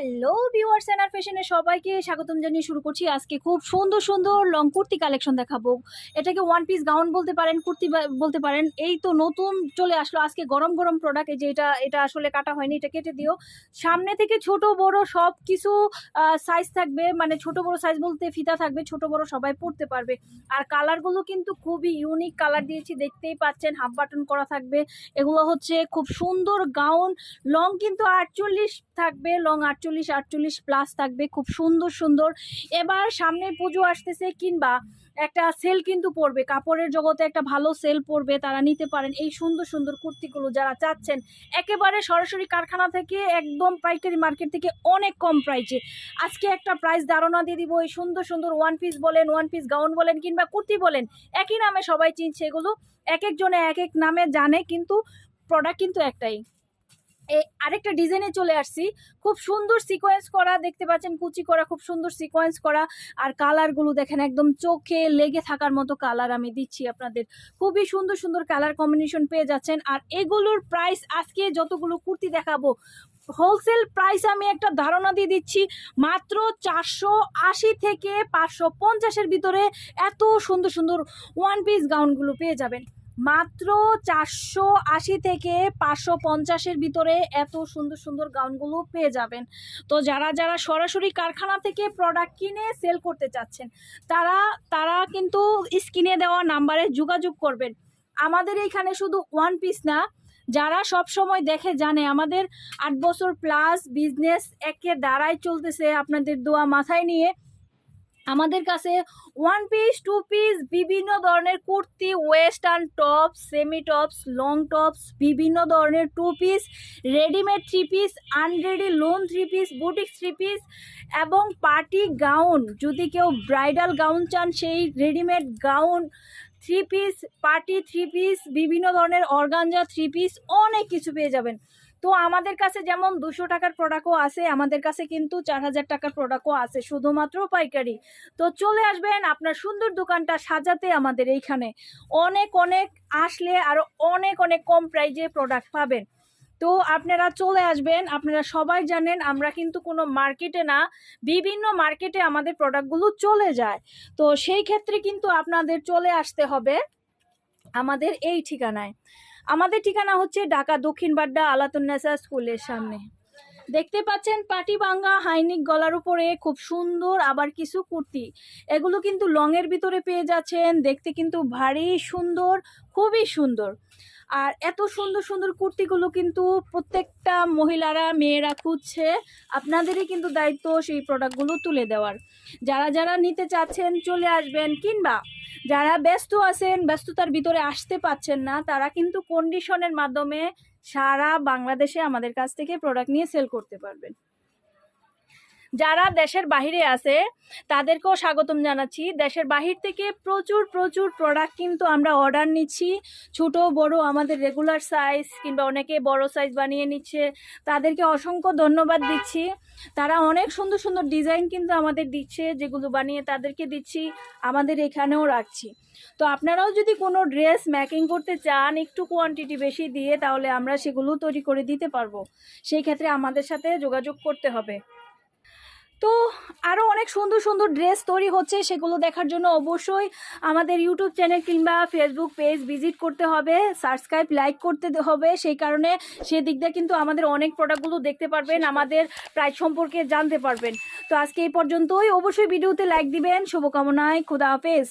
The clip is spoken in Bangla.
হ্যালো ভিউয়ার্স এনার ফ্যাশনে সবাইকে স্বাগতম জানিয়ে শুরু করছি। আজকে খুব সুন্দর সুন্দর লং কুর্তি কালেকশন দেখাবো। এটাকে ওয়ান পিস গাউন বলতে পারেন, কুর্তি বলতে পারেন। এই তো নতুন চলে আসলো। আজকে গরম গরম প্রোডাক্ট এই যে এটা এটা আসলে কাটা হয়নি, এটা কেটে দিও। সামনে থেকে ছোট, বড় সব কিছু সাইজ থাকবে। মানে ছোট, বড় সাইজ বলতে ফিতা থাকবে, ছোট, বড় সবাই পড়তে পারবে। আর কালারগুলো কিন্তু খুবই ইউনিক কালার দিয়েছি, দেখতেই পাচ্ছেন। হাফ বাটন করা থাকবে। এগুলো হচ্ছে খুব সুন্দর গাউন লং কিন্তু আটচল্লিশ থাকবে লং আটচল্লিশ আটচল্লিশ প্লাস থাকবে, খুব সুন্দর সুন্দর। এবার সামনে পুজো আসতেছে, কিংবা একটা সেল কিন্তু পড়বে। কাপড়ের জগতে একটা ভালো সেল পড়বে, তারা নিতে পারেন। এই সুন্দর সুন্দর কুর্তিগুলো যারা চাচ্ছেন, একেবারে সরাসরি কারখানা থেকে একদম পাইকারি মার্কেট থেকে অনেক কম প্রাইসে আজকে একটা প্রাইস ধারণা দিয়ে দিব, এই সুন্দর সুন্দর ওয়ান পিস বলেন ওয়ান পিস গাউন বলেন, কিংবা কুর্তি বলেন, একই নামে সবাই চিনছে এগুলো। এক একজনে এক এক নামে জানে, কিন্তু প্রোডাক্ট কিন্তু একটাই। আরেকটা ডিজাইনে চলে আসছি। খুব সুন্দর সিকোয়েন্স করা, দেখতে পাচ্ছেন, কুচি করা, খুব সুন্দর সিকোয়েন্স করা। আর কালারগুলো দেখেন, একদম চোখে লেগে থাকার মতো কালার আমি দিচ্ছি আপনাদের। খুবই সুন্দর সুন্দর কালার কম্বিনেশন পেয়ে যাচ্ছেন। আর এগুলোর প্রাইস আজকে যতগুলো কুর্তি দেখাবো হোলসেল প্রাইস আমি একটা ধারণা দিয়ে দিচ্ছি, মাত্র চারশো আশি থেকে পাঁচশো পঞ্চাশের ভিতরে এত সুন্দর সুন্দর ওয়ান পিস গাউনগুলো পেয়ে যাবেন। মাত্র চারশো আশি থেকে পাঁচশো পঞ্চাশের ভিতরে এত সুন্দর সুন্দর গাউনগুলো পেয়ে যাবেন। তো যারা যারা সরাসরি কারখানা থেকে প্রোডাক্ট কিনে সেল করতে চাচ্ছেন, তারা তারা কিন্তু স্ক্রিনে দেওয়া নাম্বারে যোগাযোগ করবেন। আমাদের এইখানে শুধু ওয়ান পিস না, যারা সব সময় দেখে জানে, আমাদের আট বছর প্লাস বিজনেস একে দাঁড়ায় চলতেছে। আপনাদের দোয়া মাথায় নিয়ে আমাদের কাছে ওয়ান পিস টু পিস বিভিন্ন ধরনের kurti western tops semi tops long tops বিভিন্ন ধরনের two piece readymade three piece unready lawn three piece boutique three piece এবং পার্টি গাউন যদি কেউ ব্রাইডাল গাউন চান, সেই readymade gown three piece party three piece বিভিন্ন ধরনের অর্গানজা থ্রি পিস অনেক কিছু পেয়ে যাবেন। তো আমাদের কাছে যেমন দুশো টাকার প্রোডাক্টও আছে, আমাদের কাছে কিন্তু চার হাজার টাকার প্রোডাক্টও আছে, শুধুমাত্র পাইকারি। তো চলে আসবেন আপনার সুন্দর দোকানটা সাজাতে আমাদের এইখানে। অনেক অনেক আসলে আরও অনেক অনেক কম প্রাইজে প্রোডাক্ট পাবেন। তো আপনারা চলে আসবেন, আপনারা সবাই জানেন আমরা কিন্তু কোনো মার্কেটে না, বিভিন্ন মার্কেটে আমাদের প্রোডাক্টগুলো চলে যায়। তো সেই ক্ষেত্রে কিন্তু আপনাদের চলে আসতে হবে আমাদের এই ঠিকানায়। আমাদের ঠিকানা হচ্ছে ঢাকা দক্ষিণ বাড্ডা আলাতুন্নেসা স্কুলের সামনে। দেখতে পাচ্ছেন পাটিবাঙ্গা হাইনিক গলার উপরে খুব সুন্দর আবার কিছু কুর্তি। এগুলো কিন্তু লংয়ের ভিতরে পেয়ে যাচ্ছেন, দেখতে কিন্তু ভারী সুন্দর, খুবই সুন্দর। আর এত সুন্দর সুন্দর কুর্তিগুলো কিন্তু প্রত্যেকটা মহিলারা, মেয়েরা খুঁজছে আপনাদেরই কিন্তু দায়িত্ব সেই প্রোডাক্টগুলো তুলে দেওয়ার। যারা যারা নিতে চাচ্ছেন চলে আসবেন কিংবা যারা ব্যস্ত আছেন, ব্যস্ততার ভিতরে আসতে পাচ্ছেন না, তারা কিন্তু কন্ডিশনের মাধ্যমে সারা বাংলাদেশে আমাদের কাছ থেকে প্রোডাক্ট নিয়ে সেল করতে পারবেন। যারা দেশের বাহিরে আছে, তাদেরকেও স্বাগতম জানাচ্ছি। দেশের বাহির থেকে প্রচুর প্রচুর প্রোডাক্ট কিন্তু আমরা অর্ডার নিচ্ছি। ছোট, বড়, আমাদের রেগুলার সাইজ কিংবা অনেকে বড় সাইজ বানিয়ে নিচ্ছে। তাদেরকে অসংখ্য ধন্যবাদ দিচ্ছি। তারা অনেক সুন্দর সুন্দর ডিজাইন কিন্তু আমাদের দিচ্ছে, যেগুলো বানিয়ে তাদেরকে দিচ্ছি, আমাদের এখানেও রাখছি। তো আপনারাও যদি কোনো ড্রেস ম্যাকিং করতে চান, একটু কোয়ান্টিটি বেশি দিয়ে, তাহলে আমরা সেগুলো তৈরি করে দিতে পারব। সেই ক্ষেত্রে আমাদের সাথে যোগাযোগ করতে হবে। তো আরও অনেক সুন্দর সুন্দর ড্রেস তৈরি হচ্ছে, সেগুলো দেখার জন্য অবশ্যই আমাদের ইউটিউব চ্যানেল কিংবা ফেসবুক পেজ ভিজিট করতে হবে সাবস্ক্রাইব লাইক করতে হবে। সেই কারণে সেদিক দিয়ে কিন্তু আমাদের অনেক প্রোডাক্টগুলো দেখতে পারবেন, আমাদের প্রাইস সম্পর্কে জানতে পারবেন। তো আজকে এই পর্যন্তই। অবশ্যই ভিডিওতে লাইক দিবেন। শুভকামনায়। খুদা হাফেজ।